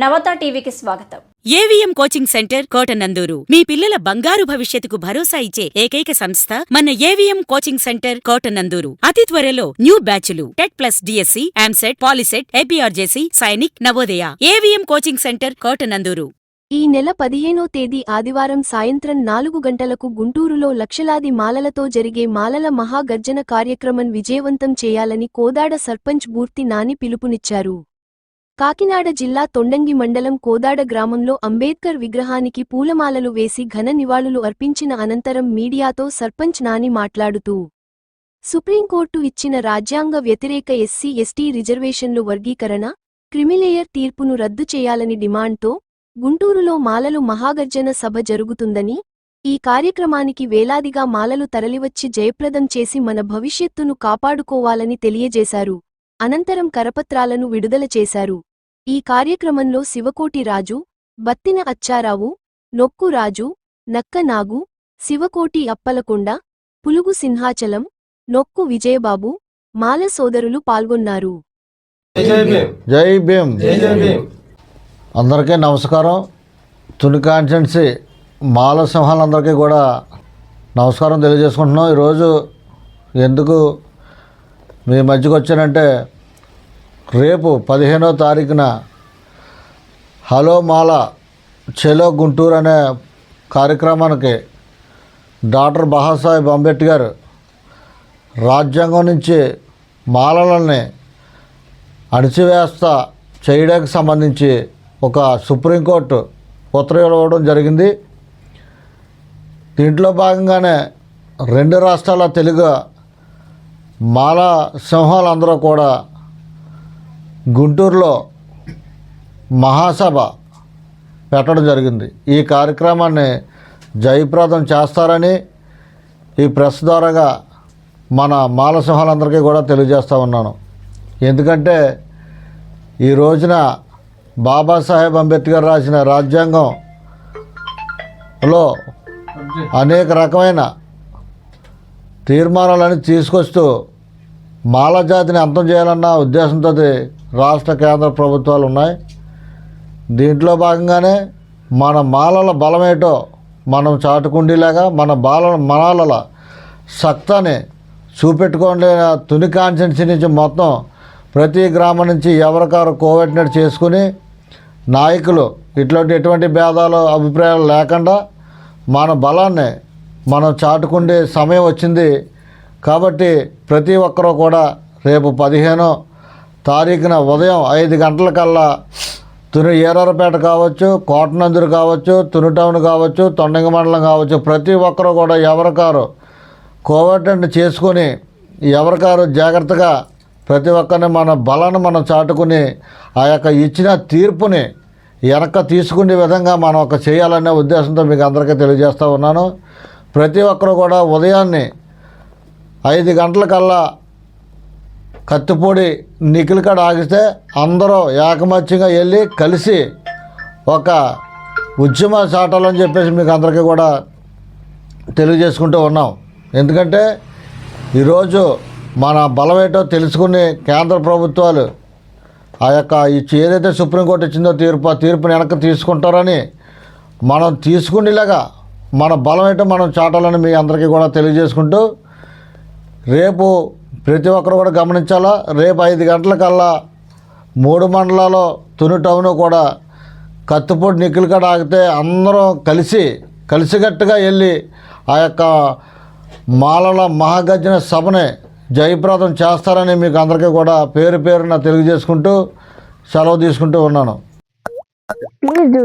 నవత టీవీకి స్వాగతం. AVM coaching centre Kotanandur. మీ పిల్లల బంగారు భవిష్యత్తుకు భరోసా ఇచ్చే ఏకైక సంస్థ మన ఏవిఎం కోచింగ్ సెంటర్ కోటనందూరు. అతి త్వరలో న్యూ బ్యాచ్లు. TET plus DSC EAMCET POLYCET APRJC Sainik Navodaya. AVM coaching centre Kotanandur. ఈ నెల పదిహేనో తేదీ ఆదివారం సాయంత్రం నాలుగు గంటలకు గుంటూరులో లక్షలాది మాలలతో జరిగే మాలల మహాగర్జన కార్యక్రమం విజయవంతం చేయాలని కోదాడ సర్పంచ్ బూర్తి నాని పిలుపునిచ్చారు. కాకినాడ జిల్లా తొండంగి మండలం కోదాడ గ్రామంలో అంబేద్కర్ విగ్రహానికి పూలమాలలు వేసి ఘన నివాళులు అర్పించిన అనంతరం మీడియాతో సర్పంచ్ నాని మాట్లాడుతూ సుప్రీంకోర్టు ఇచ్చిన రాజ్యాంగ వ్యతిరేక ఎస్సీ ఎస్టీ రిజర్వేషన్లు వర్గీకరణ క్రిమిలేయర్ తీర్పును రద్దు చేయాలని డిమాండ్తో గుంటూరులో మాలలు మహాగర్జన సభ జరుగుతుందని ఈ కార్యక్రమానికి వేలాదిగా మాలలు తరలివచ్చి జయప్రదం చేసి మన భవిష్యత్తును కాపాడుకోవాలని తెలియజేశారు. అనంతరం కరపత్రాలను విడుదల చేశారు. ఈ కార్యక్రమంలో శివకోటి రాజు బత్తిన అచ్చారావు నొక్కు రాజు నక్క నాగు శివకోటి అప్పలకొండ పులుగు సింహాచలం నొక్కు విజయబాబు మాల సోదరులు పాల్గొన్నారు. జై భీమ్. జై భీమ్. జై జై భీమ్. అందరికీ నమస్కారం. తుని కాన్స్టెన్సీ మాల సింహాలందరికీ కూడా నమస్కారం తెలియజేసుకుంటున్నాం. ఈరోజు ఎందుకు మీ మధ్యకి వచ్చానంటే రేపు పదిహేనో తారీఖున హలో మాల చెలో గుంటూరు అనే కార్యక్రమానికి డాక్టర్ బాబాసాహెబ్ అంబేద్కర్ రాజ్యాంగం నుంచి మాలలని అణిచివేస్త చేయడానికి సంబంధించి ఒక సుప్రీంకోర్టు ఉత్తర్వులు ఇవ్వడం జరిగింది. దీంట్లో భాగంగానే రెండు రాష్ట్రాల తెలుగు మాల సింహాలందరూ కూడా గుంటూరులో మహాసభ పెట్టడం జరిగింది. ఈ కార్యక్రమాన్ని జయప్రదం చేస్తారని ఈ ప్రెస్ ద్వారాగా మన మాల సింహాలందరికీ కూడా తెలియజేస్తూ ఉన్నాను. ఎందుకంటే ఈ రోజున బాబాసాహెబ్ అంబేద్కర్ రాసిన రాజ్యాంగంలో అనేక రకమైన తీర్మానాలని తీసుకొస్తూ మాల జాతిని అంతం చేయాలన్న ఉద్దేశంతో రాష్ట్ర కేంద్ర ప్రభుత్వాలు ఉన్నాయి. దీంట్లో భాగంగానే మన మాలల బలమేటో మనం చాటుకుండేలాగా మన బాల మనాలల సత్తాని చూపెట్టుకోలేని తుని కాన్సెన్సీ నుంచి మొత్తం ప్రతి గ్రామం నుంచి ఎవరికారు కోవిడ్నెట్ చేసుకుని నాయకులు ఇట్లాంటి ఎటువంటి భేదాలు అభిప్రాయాలు లేకుండా మన బలాన్ని మనం చాటుకుండే సమయం వచ్చింది కాబట్టి ప్రతి ఒక్కరూ కూడా రేపు పదిహేనో తారీఖున ఉదయం ఐదు గంటలకల్లా తుని ఏరారపేట కావచ్చు కోటనందురు కావచ్చు తుని టౌన్ కావచ్చు తొండంగి మండలం కావచ్చు ప్రతి ఒక్కరూ కూడా ఎవరికారు కోవిడ్ చేసుకొని ఎవరికారు జాగ్రత్తగా ప్రతి ఒక్కరిని మన బలాన్ని మనం చాటుకుని ఆ యొక్క ఇచ్చిన తీర్పుని వెనక తీసుకునే విధంగా మనం ఒక చేయాలనే ఉద్దేశంతో మీకు అందరికీ తెలియజేస్తూ ఉన్నాను. ప్రతి ఒక్కరు కూడా ఉదయాన్నే ఐదు గంటలకల్లా కత్తిపూడి నిఖిల్ ఆగితే అందరూ ఏకమత్యంగా వెళ్ళి కలిసి ఒక ఉద్యమ చాటాలని చెప్పేసి మీకు అందరికీ కూడా తెలియజేసుకుంటూ ఉన్నాం. ఎందుకంటే ఈరోజు మన బలం ఏంటో తెలుసుకుని కేంద్ర ప్రభుత్వాలు ఆ యొక్క ఏదైతే సుప్రీంకోర్టు ఇచ్చిందో తీర్పు ఆ తీర్పుని వెనక్కి తీసుకుంటారని మనం తీసుకునేలాగా మన బలం ఏంటో మనం చాటాలని మీ అందరికీ కూడా తెలియజేసుకుంటూ రేపు ప్రతి ఒక్కరు కూడా గమనించాలా రేపు ఐదు గంటలకల్లా మూడు మండలాల్లో తుని టౌన్ కూడా కత్తిపూడి నిక్కులు కాడ ఆగితే అందరం కలిసి కలిసికట్టుగా వెళ్ళి ఆ యొక్క మాలల మహాగర్జన సభని జయప్రదం చేస్తారని మీకు అందరికీ కూడా పేరు పేరున తెలియజేసుకుంటూ సెలవు తీసుకుంటూ ఉన్నాను Please do.